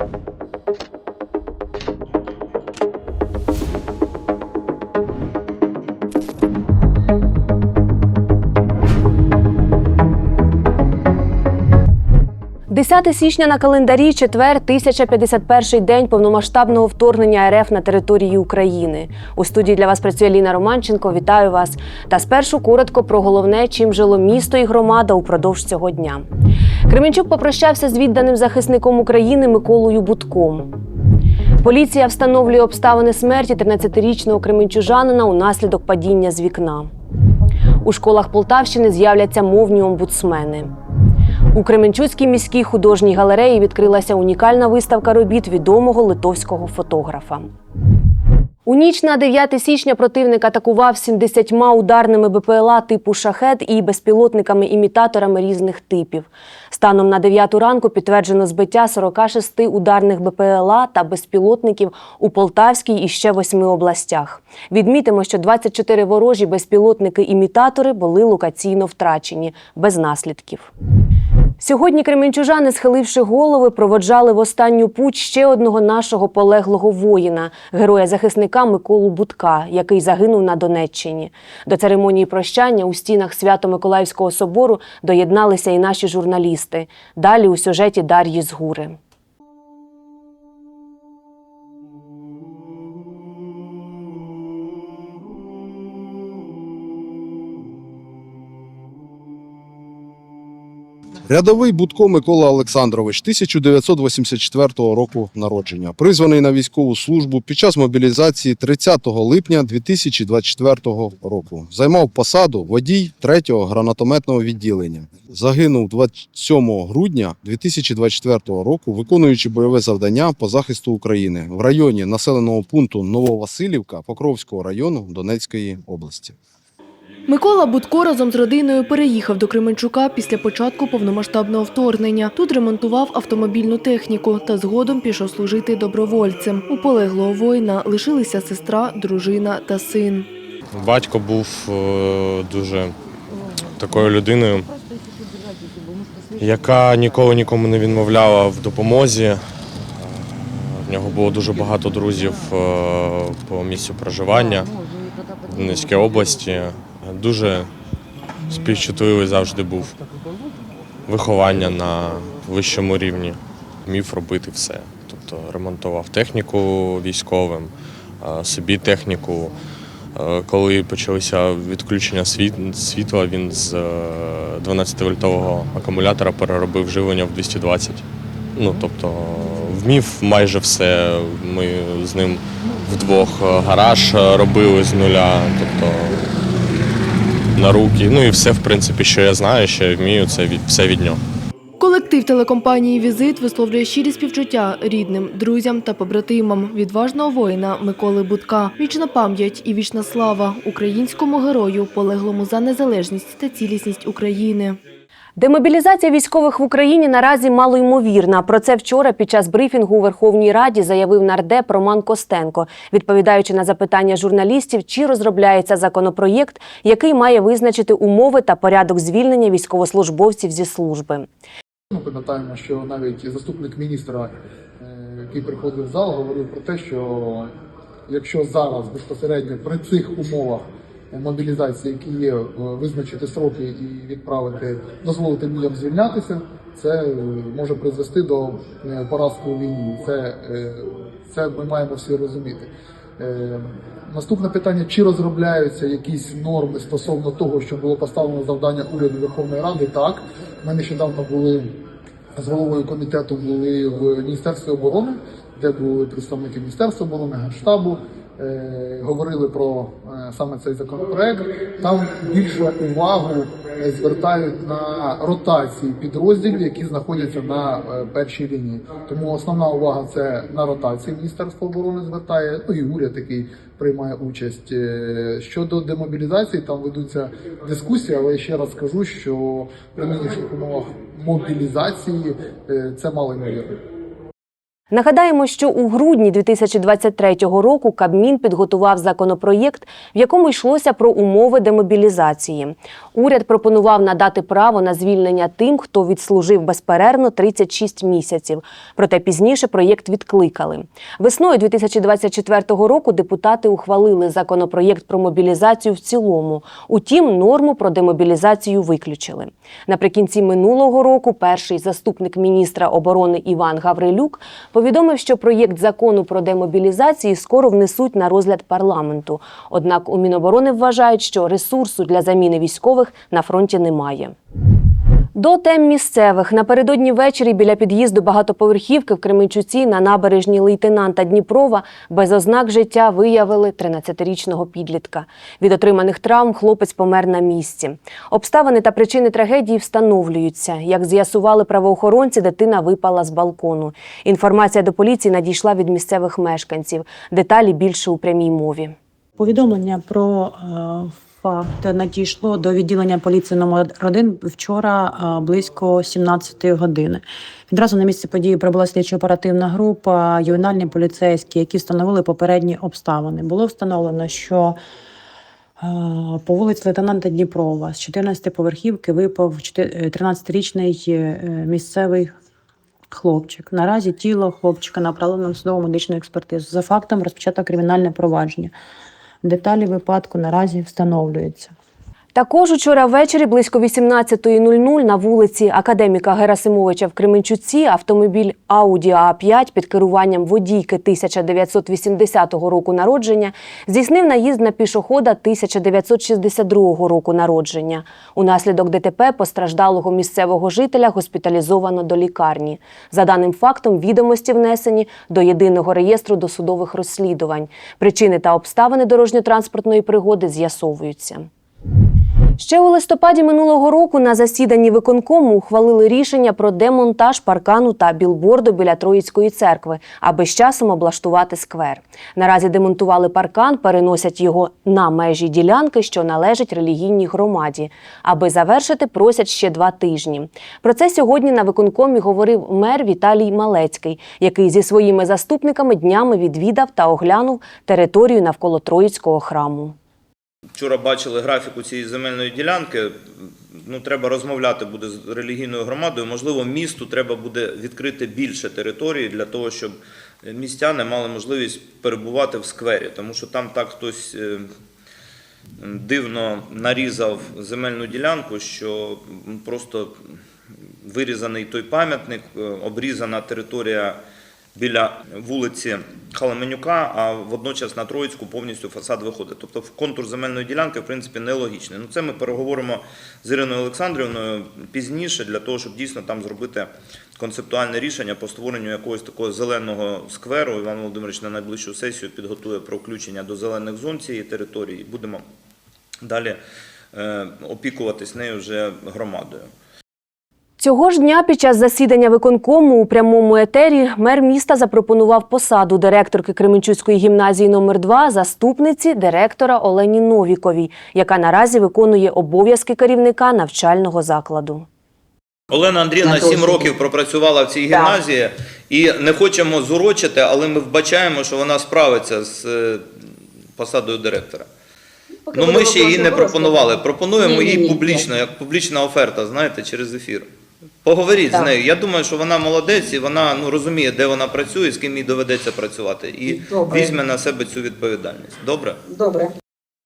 you – 10 січня на календарі, четвер, 1051 день повномасштабного вторгнення РФ на території України. У студії для вас працює Ліна Романченко. Вітаю вас. Та спершу коротко про головне, чим жило місто і громада упродовж цього дня. Кременчук попрощався з відданим захисником України Миколою Будком. Поліція встановлює обставини смерті 13-річного кременчужанина унаслідок падіння з вікна. У школах Полтавщини з'являться мовні омбудсмени. У Кременчуцькій міській художній галереї відкрилася унікальна виставка робіт відомого литовського фотографа. У ніч на 9 січня противник атакував 70 ударними БПЛА типу шахет і безпілотниками-імітаторами різних типів. Станом на 9 ранку підтверджено збиття 46 ударних БПЛА та безпілотників у Полтавській і ще восьми областях. Відмітимо, що 24 ворожі безпілотники-імітатори були локаційно втрачені без наслідків. Сьогодні кременчужани, схиливши голови, проводжали в останню путь ще одного нашого полеглого воїна, героя-захисника Миколу Будка, який загинув на Донеччині. До церемонії прощання у стінах Свято-Миколаївського собору доєдналися і наші журналісти. Далі у сюжеті Дар'ї Згури. Рядовий Будко Микола Олександрович, 1984 року народження, призваний на військову службу під час мобілізації 30 липня 2024 року. Займав посаду водій 3-го гранатометного відділення. Загинув 27 грудня 2024 року, виконуючи бойове завдання по захисту України в районі населеного пункту Нововасилівка Покровського району Донецької області. Микола Будко разом з родиною переїхав до Кременчука після початку повномасштабного вторгнення. Тут ремонтував автомобільну техніку та згодом пішов служити добровольцем. У полеглого воїна лишилися сестра, дружина та син. Батько був е, дуже такою людиною, яка ніколи нікому не відмовляла в допомозі. Е, В нього було дуже багато друзів е, по місцю проживання в Донецькій області. Дуже співчутливий завжди був. Виховання на вищому рівні. Вмів робити все. Тобто ремонтував техніку військовим, е, собі техніку. Е, Коли почалися відключення світ- світла, він з 12-вольтового акумулятора переробив живлення в 220. Ну, тобто вмів майже все. Ми з ним вдвох е, гараж е, робили з нуля. Тобто на руки. Ну і все, в принципі, що я знаю, що я вмію, це від, все від нього. Колектив телекомпанії Візит висловлює щирі співчуття рідним, друзям та побратимам відважного воїна Миколи Будка. Вічна пам'ять і вічна слава українському герою, полеглому за незалежність та цілісність України. Демобілізація військових в Україні наразі малоймовірна. Про це вчора під час брифінгу у Верховній Раді заявив нардеп Роман Костенко, відповідаючи на запитання журналістів, чи розробляється законопроєкт, який має визначити умови та порядок звільнення військовослужбовців зі служби. Ми пам'ятаємо, що навіть заступник міністра, е, який приходив в зал, говорив про те, що якщо зараз безпосередньо при цих умовах мобілізації, які є, е, визначити сроки і відправити, дозволити людям звільнятися, це е, може призвести до е, поразки у війні. Це, це ми маємо всі розуміти. Наступне питання: чи розробляються якісь норми стосовно того, що було поставлено завдання уряду Верховної Ради? Так, ми нещодавно були з головою комітету були в Міністерстві оборони, де були представники Міністерства оборони, Генштабу. Е, Говорили про е, саме цей законопроект. Там більше увагу е, звертають на ротації підрозділів, які знаходяться на першій лінії. Тому основна увага це на ротації Міністерство оборони звертає. Ну і уряд, який приймає участь щодо демобілізації. Там ведуться дискусії, але ще раз скажу, що при нинішніх умовах мобілізації це мало ймовірно. Нагадаємо, що у грудні 2023 року Кабмін підготував законопроєкт, в якому йшлося про умови демобілізації. Уряд пропонував надати право на звільнення тим, хто відслужив безперервно 36 місяців. Проте пізніше проєкт відкликали. Весною 2024 року депутати ухвалили законопроєкт про мобілізацію в цілому. Утім, норму про демобілізацію виключили. Наприкінці минулого року перший заступник міністра оборони Іван Гаврилюк повідомив, що проєкт закону про демобілізацію скоро внесуть на розгляд парламенту. Однак у Міноборони вважають, що ресурсу для заміни військових на фронті немає. До тем місцевих напередодні ввечері біля під'їзду багатоповерхівки в Кременчуці на набережні лейтенанта Дніпрова без ознак життя виявили 13-річного підлітка. Від отриманих травм хлопець помер на місці. Обставини та причини трагедії встановлюються. Як з'ясували правоохоронці, дитина випала з балкону. Інформація до поліції надійшла від місцевих мешканців. Деталі більше у прямій мові. Повідомлення про е, факт надійшло до відділення поліції номер 1 вчора е, близько 17 години. Відразу на місце події прибула слідчо-оперативна група, ювенальні поліцейські, які встановили попередні обставини. Було встановлено, що е, по вулиці лейтенанта Дніпрова з 14 поверхівки випав 13-річний е, місцевий хлопчик. Наразі тіло хлопчика направлено на судово медичну експертизу. За фактом розпочато кримінальне провадження. Деталі випадку наразі встановлюються. Також учора ввечері близько 18.00 на вулиці академіка Герасимовича в Кременчуці автомобіль Audi A5 під керуванням водійки 1980 року народження здійснив наїзд на пішохода 1962 року народження. Унаслідок ДТП постраждалого місцевого жителя госпіталізовано до лікарні. За даним фактом, відомості внесені до єдиного реєстру досудових розслідувань. Причини та обставини дорожньо-транспортної пригоди з'ясовуються. Ще у листопаді минулого року на засіданні виконкому ухвалили рішення про демонтаж паркану та білборду біля Троїцької церкви, аби з часом облаштувати сквер. Наразі демонтували паркан, переносять його на межі ділянки, що належать релігійній громаді. Аби завершити, просять ще два тижні. Про це сьогодні на виконкомі говорив мер Віталій Малецький, який зі своїми заступниками днями відвідав та оглянув територію навколо Троїцького храму. Вчора бачили графіку цієї земельної ділянки. Ну, треба розмовляти буде з релігійною громадою. Можливо, місту треба буде відкрити більше території для того, щоб містяни мали можливість перебувати в сквері, тому що там так хтось е, дивно нарізав земельну ділянку, що просто вирізаний той пам'ятник, е, обрізана територія біля вулиці Халаменюка, а водночас на Троїцьку повністю фасад виходить. Тобто контур земельної ділянки, в принципі, нелогічний. Ну, це ми переговоримо з Іриною Олександрівною пізніше для того, щоб дійсно там зробити концептуальне рішення по створенню якогось такого зеленого скверу. Іван Володимирович на найближчу сесію підготує про включення до зелених зон цієї території. Будемо далі е, опікуватись нею вже громадою. Цього ж дня під час засідання виконкому у прямому етері мер міста запропонував посаду директорки Кременчуцької гімназії номер 2 заступниці директора Олені Новіковій, яка наразі виконує обов'язки керівника навчального закладу. Олена Андріївна сім років пропрацювала в цій гімназії і не хочемо зурочити, але ми вбачаємо, що вона справиться з е, посадою директора. Ну ми ще її не пропонували. Пропонуємо їй публічно, як публічна оферта, знаєте, через ефір. Поговоріть з нею. Я думаю, що вона молодець і вона ну, розуміє, де вона працює, з ким їй доведеться працювати, і Добре. візьме на себе цю відповідальність. Добре? Добре.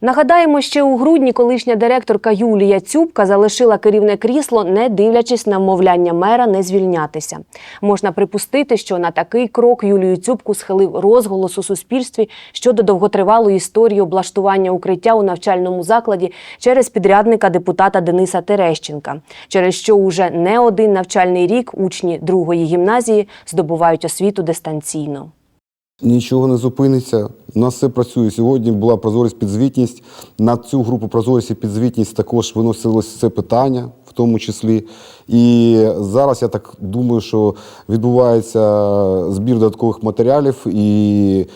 Нагадаємо, ще у грудні колишня директорка Юлія Цюбка залишила керівне крісло, не дивлячись на вмовляння мера не звільнятися. Можна припустити, що на такий крок Юлію Цюбку схилив розголос у суспільстві щодо довготривалої історії облаштування укриття у навчальному закладі через підрядника депутата Дениса Терещенка, через що уже не один навчальний рік учні другої гімназії здобувають освіту дистанційно. Нічого не зупиниться. У нас все працює. Сьогодні була прозорість підзвітність. На цю групу прозорість і підзвітність також виносилось це питання, в тому числі. І зараз я так думаю, що відбувається збір додаткових матеріалів і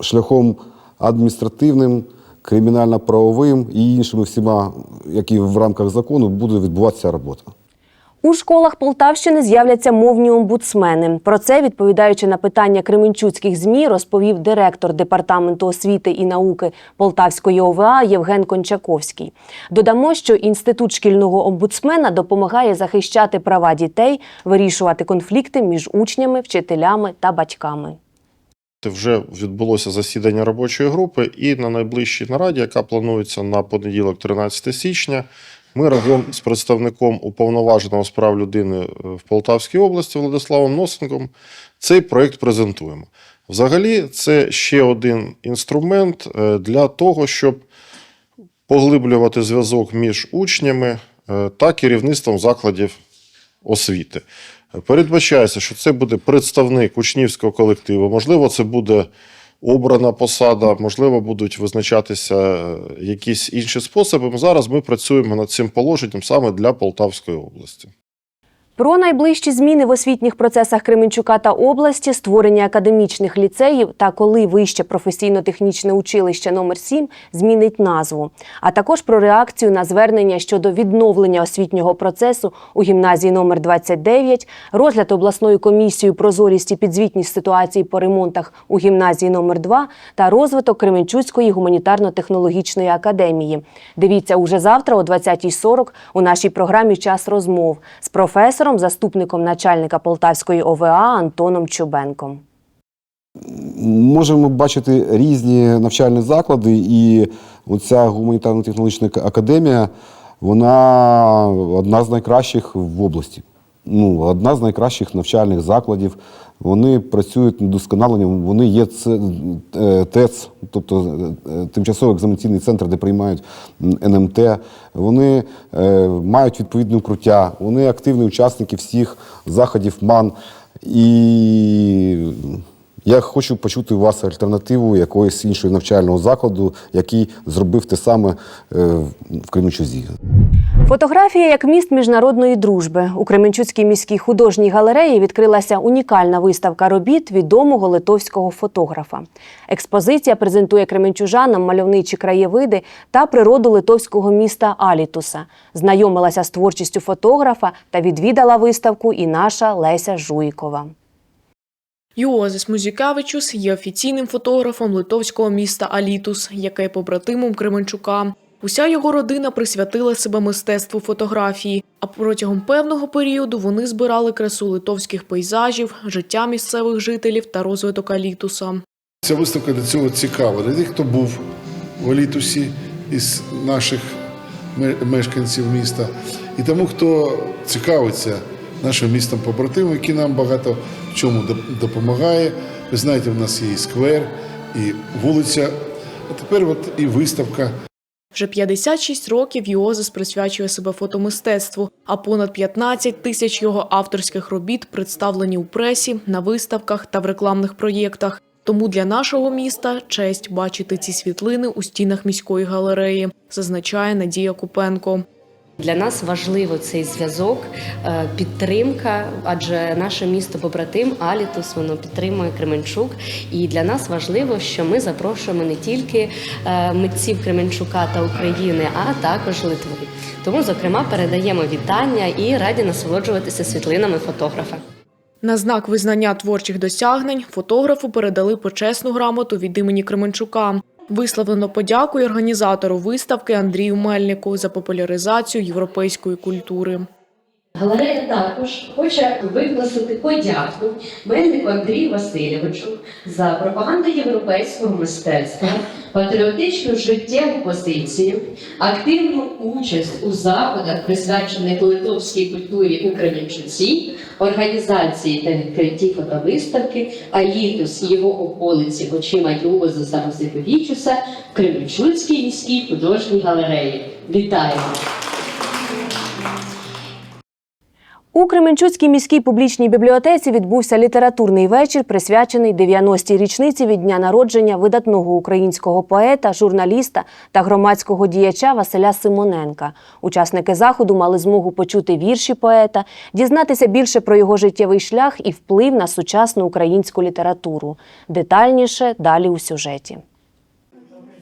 шляхом адміністративним, кримінально-правовим і іншими всіма, які в рамках закону буде відбуватися робота. У школах Полтавщини з'являться мовні омбудсмени. Про це, відповідаючи на питання кременчуцьких змі, розповів директор департаменту освіти і науки Полтавської ОВА Євген Кончаковський. Додамо, що інститут шкільного омбудсмена допомагає захищати права дітей, вирішувати конфлікти між учнями, вчителями та батьками. Вже відбулося засідання робочої групи, і на найближчій нараді, яка планується на понеділок, 13 січня, ми разом з представником уповноваженого з прав людини е, в Полтавській області Владиславом Носенком цей проєкт презентуємо. Взагалі, це ще один інструмент е, для того, щоб поглиблювати зв'язок між учнями е, та керівництвом закладів освіти. Передбачається, що це буде представник учнівського колективу. Можливо, це буде обрана посада, можливо, будуть визначатися е, якісь інші способи. Зараз ми працюємо над цим положенням саме для Полтавської області. Про найближчі зміни в освітніх процесах Кременчука та області, створення академічних ліцеїв та коли вище професійно-технічне училище номер 7 змінить назву, а також про реакцію на звернення щодо відновлення освітнього процесу у гімназії номер 29, розгляд обласною комісією прозорість і підзвітність ситуації по ремонтах у гімназії номер 2 та розвиток Кременчуцької гуманітарно-технологічної академії. Дивіться уже завтра о 20.40 у нашій програмі Час розмов з професором, заступником начальника Полтавської ОВА Антоном Чубенком. Можемо бачити різні навчальні заклади, і оця гуманітарно-технологічна академія, вона одна з найкращих в області. Ну, одна з найкращих навчальних закладів. Вони працюють над удосконаленням, вони є е, ТЕЦ, тобто е, тимчасовий екзаменаційний центр, де приймають НМТ. Вони е, мають відповідне укруття, вони активні учасники всіх заходів МАН. І я хочу почути у вас альтернативу якогось іншого навчального закладу, який зробив те саме е, в Кременчузі. Фотографія як міст міжнародної дружби. У Кременчуцькій міській художній галереї відкрилася унікальна виставка робіт відомого литовського фотографа. Експозиція презентує кременчужанам мальовничі краєвиди та природу литовського міста Алітуса. Знайомилася з творчістю фотографа та відвідала виставку і наша Леся Жуйкова. Йозес Музікавичус є офіційним фотографом литовського міста Алітус, яке побратимом Кременчука. Уся його родина присвятила себе мистецтву фотографії, а протягом певного періоду вони збирали красу литовських пейзажів, життя місцевих жителів та розвиток Алітуса. Ця виставка для цього цікава. Для тих, хто був в Алітусі із наших мешканців міста, і тому, хто цікавиться нашим містом побратимом, який нам багато в чому доп- допомагає. Ви знаєте, в нас є і сквер, і вулиця, а тепер от і виставка. Вже 56 років Йозес присвячує себе фотомистецтву, а понад 15 тисяч його авторських робіт представлені у пресі, на виставках та в рекламних проєктах. Тому для нашого міста честь бачити ці світлини у стінах міської галереї, зазначає Надія Купенко. Для нас важливо цей зв'язок, е, підтримка, адже наше місто побратим Алітус воно підтримує Кременчук. І для нас важливо, що ми запрошуємо не тільки е, митців Кременчука та України, а також Литви. Тому, зокрема, передаємо вітання і раді насолоджуватися світлинами фотографа. На знак визнання творчих досягнень фотографу передали почесну грамоту від імені Кременчука. Висловлено подяку організатору виставки Андрію Мельнику за популяризацію європейської культури. Галерея також хоче викласти подяку Мельнику Андрію Васильовичу за пропаганду європейського мистецтва, патріотичну життєву позицію, активну участь у заходах, присвячених литовській культурі у Кременчуці, організації та відкритті фотовиставки Алітус і його околиці очима Югоза Самозиповічуса в Кременчуцькій міській художній галереї. Вітаємо! У Кременчуцькій міській публічній бібліотеці відбувся літературний вечір, присвячений 90-й річниці від дня народження видатного українського поета, журналіста та громадського діяча Василя Симоненка. Учасники заходу мали змогу почути вірші поета, дізнатися більше про його життєвий шлях і вплив на сучасну українську літературу. Детальніше далі у сюжеті.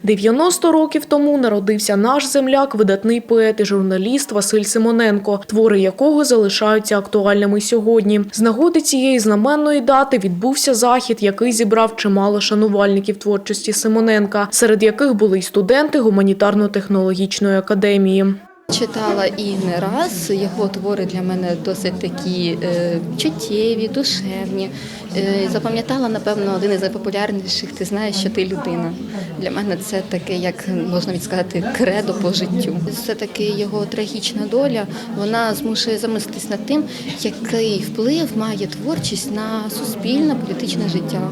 90 років тому народився наш земляк, видатний поет і журналіст Василь Симоненко, твори якого залишаються актуальними сьогодні. З нагоди цієї знаменної дати відбувся захід, який зібрав чимало шанувальників творчості Симоненка, серед яких були й студенти гуманітарно-технологічної академії. Читала і не раз. Його твори для мене досить такі е, чуттєві, душевні. Е, запам'ятала, напевно, один із найпопулярніших Ти знаєш, що ти людина. Для мене це таке, як можна відсказати, кредо по життю. Все таки його трагічна доля. Вона змушує замислитись над тим, який вплив має творчість на суспільне політичне життя.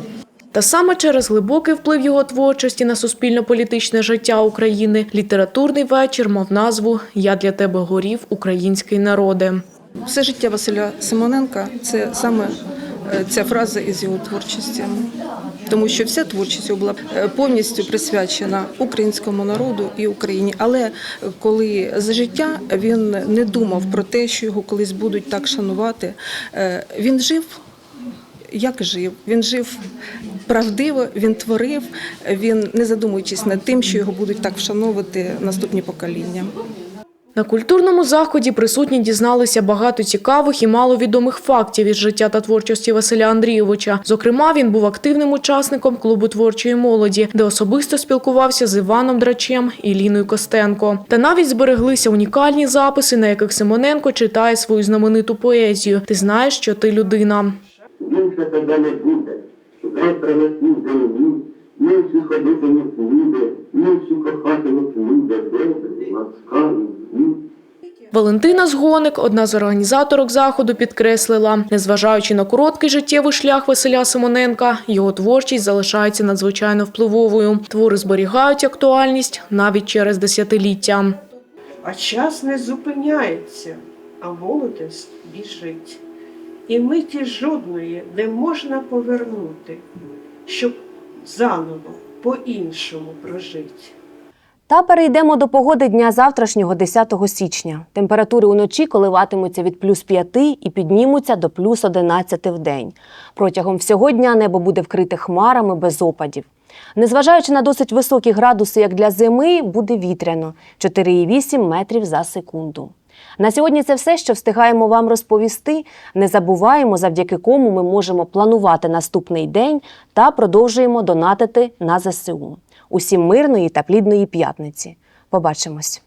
Та саме через глибокий вплив його творчості на суспільно-політичне життя України літературний вечір мав назву Я для тебе горів, український народе. Все життя Василя Симоненка це саме е, ця фраза із його творчості, тому що вся творчість була е, повністю присвячена українському народу і Україні. Але е, коли за життя він не думав про те, що його колись будуть так шанувати, він жив. Як жив? Він жив правдиво, він творив, він не задумуючись над тим, що його будуть так вшановувати наступні покоління. На культурному заході присутні дізналися багато цікавих і маловідомих фактів із життя та творчості Василя Андрійовича. Зокрема, він був активним учасником клубу творчої молоді, де особисто спілкувався з Іваном Драчем і Ліною Костенко. Та навіть збереглися унікальні записи, на яких Симоненко читає свою знамениту поезію Ти знаєш, що ти людина. більше не буде, вже принесів землі, інші ходитимуть люди, інші кохатимуть люди, добрі, ласкаві. Валентина Згоник, одна з організаторок заходу, підкреслила, незважаючи на короткий життєвий шлях Василя Симоненка, його творчість залишається надзвичайно впливовою. Твори зберігають актуальність навіть через десятиліття. А час не зупиняється, а молодість біжить. І миті жодної не можна повернути, щоб заново по-іншому прожити. Та перейдемо до погоди дня завтрашнього 10 січня. Температури уночі коливатимуться від плюс 5 і піднімуться до плюс 11 в день. Протягом всього дня небо буде вкрите хмарами без опадів. Незважаючи на досить високі градуси, як для зими, буде вітряно 4,8 метрів за секунду. На сьогодні це все, що встигаємо вам розповісти. Не забуваємо, завдяки кому ми можемо планувати наступний день та продовжуємо донатити на ЗСУ. Усім мирної та плідної п'ятниці. Побачимось.